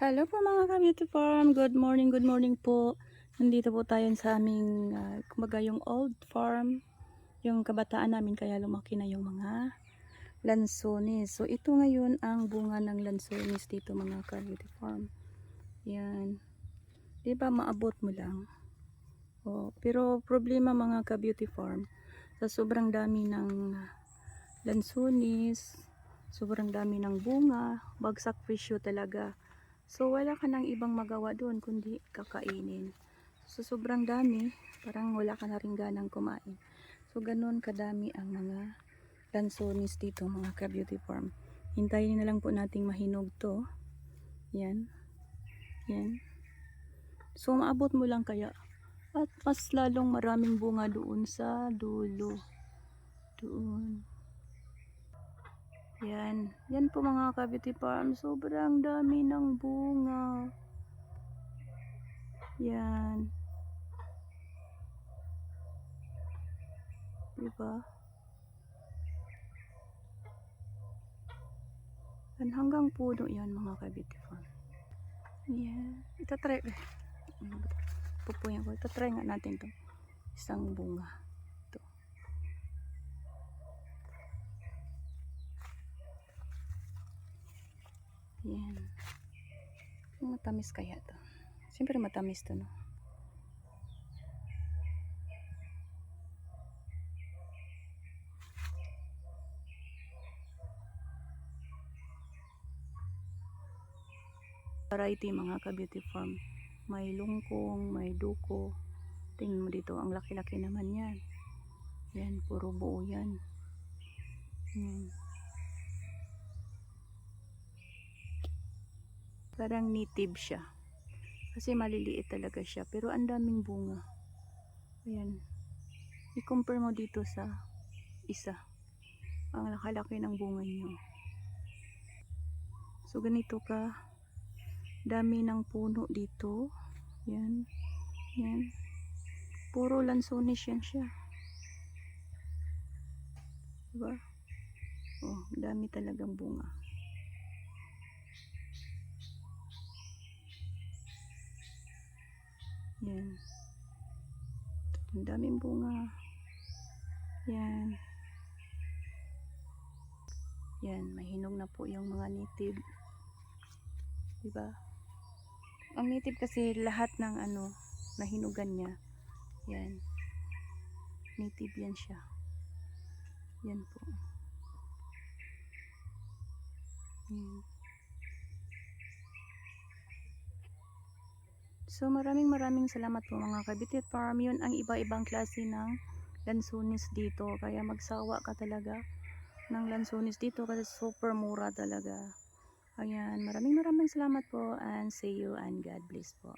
Hello po mga ka-beauty farm. Good morning, good morning po. Nandito po tayo sa aming, ah, kumbaga yung old farm. Yung kabataan namin kaya lumaki na yung mga lansones. So ito ngayon ang bunga ng lansones dito mga ka-beauty farm. Yan. Di ba maabot mo lang? Oh, pero problema mga ka-beauty farm, sa sobrang dami ng lansones, sobrang dami ng bunga, bagsak presyo talaga. So wala ka nang ibang magawa doon kundi kakainin. So sobrang dami, parang wala ka na rin ganang kumain. So ganun kadami ang mga lansones dito mga ka-beauty farm. Hintayin na lang po nating mahinog to. Yan. Yan. So maabot mo lang kaya. At mas lalong maraming bunga doon sa dulo. Doon. Yan. Yan po mga ka-beauty farm. Sobrang dami ng bunga. Yan. Diba? Yan hanggang puno yan mga ka-beauty farm. Yan. Itatry. Pupuyan ko. Itatry nga natin to Isang bunga. Yan. Matamis kaya to. Siyempre matamis to, no? Variety mga ka-beauty farm. May lungkong, may duko. Tingnan mo dito, ang laki-laki naman yan. Yan, puro buo yan. Yan. Parang native siya. Kasi maliliit talaga siya. Pero ang daming bunga. Ayan. I-compare mo dito sa isa. Ang lakalaki ng bunga niyo. So ganito ka. Dami ng puno dito. Yan. Yan. Puro lansones yan siya. Diba? Oh, dami talagang bunga. Yan. Ang daming bunga. Yan. Yan, mahinog na po yung mga native. Diba? Ang native kasi lahat ng ano, nahinugan niya. Yan. Native yan siya. Yan po. Yan. So maraming maraming salamat po mga kabitit farm. Yun ang iba-ibang klase ng lansones dito. Kaya magsawa ka talaga ng lansones dito kasi super mura talaga. Ayan, maraming maraming salamat po and see you and God bless po.